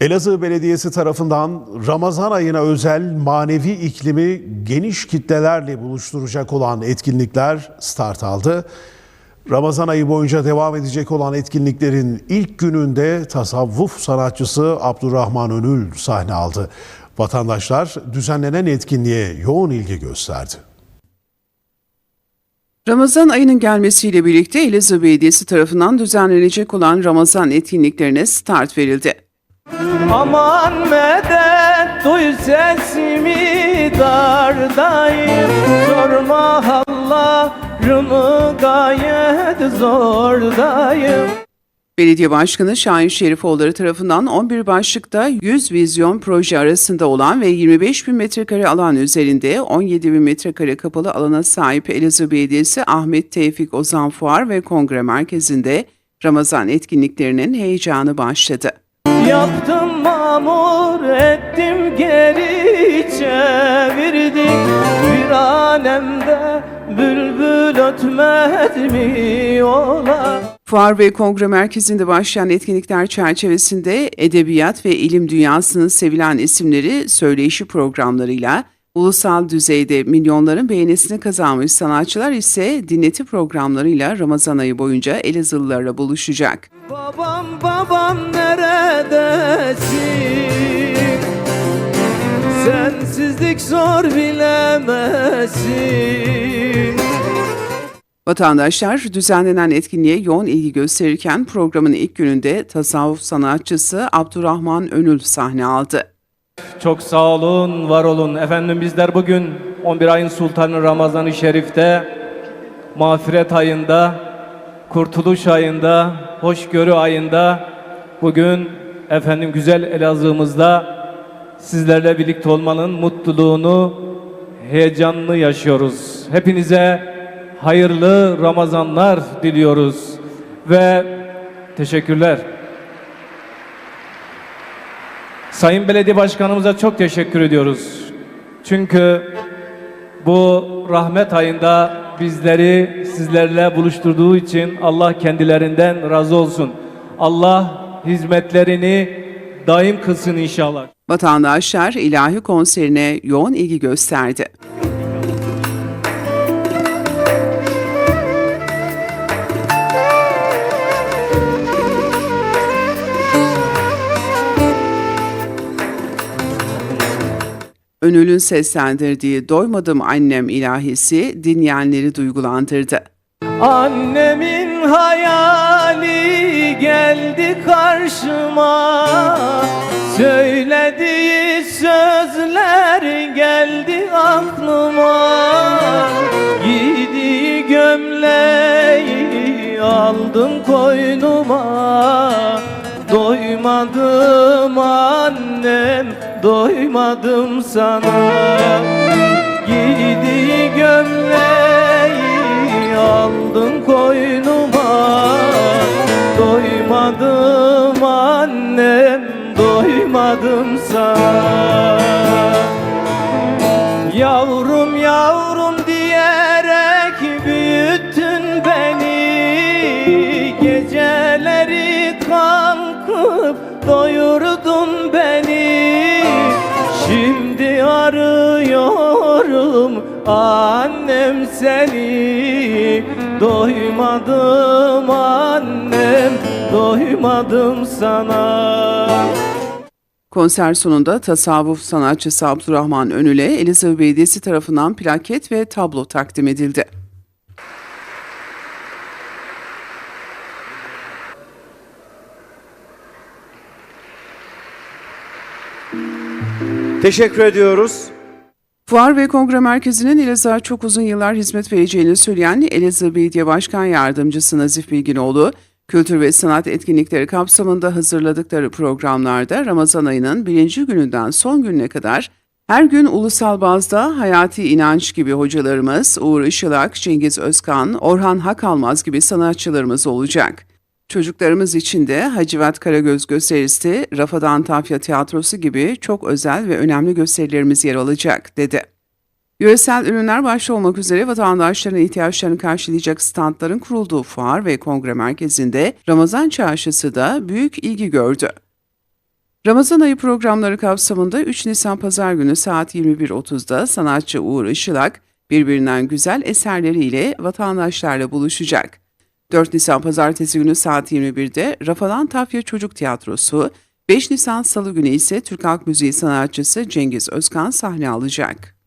Elazığ Belediyesi tarafından Ramazan ayına özel manevi iklimi geniş kitlelerle buluşturacak olan etkinlikler start aldı. Ramazan ayı boyunca devam edecek olan etkinliklerin ilk gününde tasavvuf sanatçısı Abdurrahman Önül sahne aldı. Vatandaşlar düzenlenen etkinliğe yoğun ilgi gösterdi. Ramazan ayının gelmesiyle birlikte Elazığ Belediyesi tarafından düzenlenecek olan Ramazan etkinliklerine start verildi. Aman medet duy sesimi dardayım Sorma Allah'ımı gayet zordayım Belediye Başkanı Şahin Şerifoğulları tarafından 11 başlıkta 100 vizyon proje arasında olan ve 25 bin metrekare alan üzerinde 17 bin metrekare kapalı alana sahip Elazığ Belediyesi Ahmet Tevfik Ozan Fuar ve Kongre Merkezi'nde Ramazan etkinliklerinin heyecanı başladı. Yaptım mamur ettim geri çevirdik Bir alemde bülbül ötmez mi ola? Fuar ve Kongre Merkezi'nde başlayan etkinlikler çerçevesinde edebiyat ve ilim dünyasının sevilen isimleri söyleşi programlarıyla, ulusal düzeyde milyonların beğenisini kazanmış sanatçılar ise dinleti programlarıyla Ramazan ayı boyunca Elazığlılarla buluşacak. Babam babam neredesin? Sensizlik zor bilemezsin. Vatandaşlar düzenlenen etkinliğe yoğun ilgi gösterirken programın ilk gününde tasavvuf sanatçısı Abdurrahman Önül sahne aldı. Çok sağ olun, var olun. Efendim bizler bugün 11 ayın sultanı Ramazan-ı Şerif'te, mağfiret ayında, kurtuluş ayında, hoşgörü ayında, bugün efendim güzel Elazığ'ımızda sizlerle birlikte olmanın mutluluğunu, heyecanını yaşıyoruz. Hepinize hayırlı Ramazanlar diliyoruz ve teşekkürler. Sayın Belediye Başkanımıza çok teşekkür ediyoruz. Çünkü bu rahmet ayında bizleri sizlerle buluşturduğu için Allah kendilerinden razı olsun. Allah hizmetlerini daim kılsın inşallah. Vatandaşlar ilahi konserine yoğun ilgi gösterdi. Önül'ün seslendirdiği Doymadım Annem ilahisi dinleyenleri duygulandırdı. Annemin hayali geldi karşıma. Söylediği sözler geldi aklıma. Giydiği gömleği aldım koynuma Doymadım annem, doymadım sana. Giydiği gömleği aldım koynuma. Doymadım annem, doymadım sana. Yavrum yavrum diyerek büyüttün beni. Kalkıp doyurdun beni. Şimdi arıyorum annem seni. Doymadım annem, doymadım sana. Konser sonunda tasavvuf sanatçısı Abdurrahman Önül'e Elazığ Belediyesi tarafından plaket ve tablo takdim edildi. Teşekkür ediyoruz. Fuar ve Kongre Merkezi'nin Elazığ'a çok uzun yıllar hizmet vereceğini söyleyen Elazığ Belediye Başkan Yardımcısı Nazif Bilginoğlu, kültür ve sanat etkinlikleri kapsamında hazırladıkları programlarda Ramazan ayının birinci gününden son gününe kadar her gün ulusal bazda hayati inanç gibi hocalarımız Uğur Işılak, Cengiz Özkan, Orhan Hakalmaz gibi sanatçılarımız olacak. Çocuklarımız için de Hacivat Karagöz gösterisi, Rafadan Tafya Tiyatrosu gibi çok özel ve önemli gösterilerimiz yer alacak, dedi. Yöresel ürünler başta olmak üzere vatandaşların ihtiyaçlarını karşılayacak standların kurulduğu fuar ve kongre merkezinde Ramazan çarşısı da büyük ilgi gördü. Ramazan ayı programları kapsamında 3 Nisan Pazar günü saat 21.30'da sanatçı Uğur Işılak birbirinden güzel eserleriyle vatandaşlarla buluşacak. 4 Nisan Pazartesi günü saat 21'de Rafadan Tafya Çocuk Tiyatrosu, 5 Nisan Salı günü ise Türk Halk Müziği sanatçısı Cengiz Özkan sahne alacak.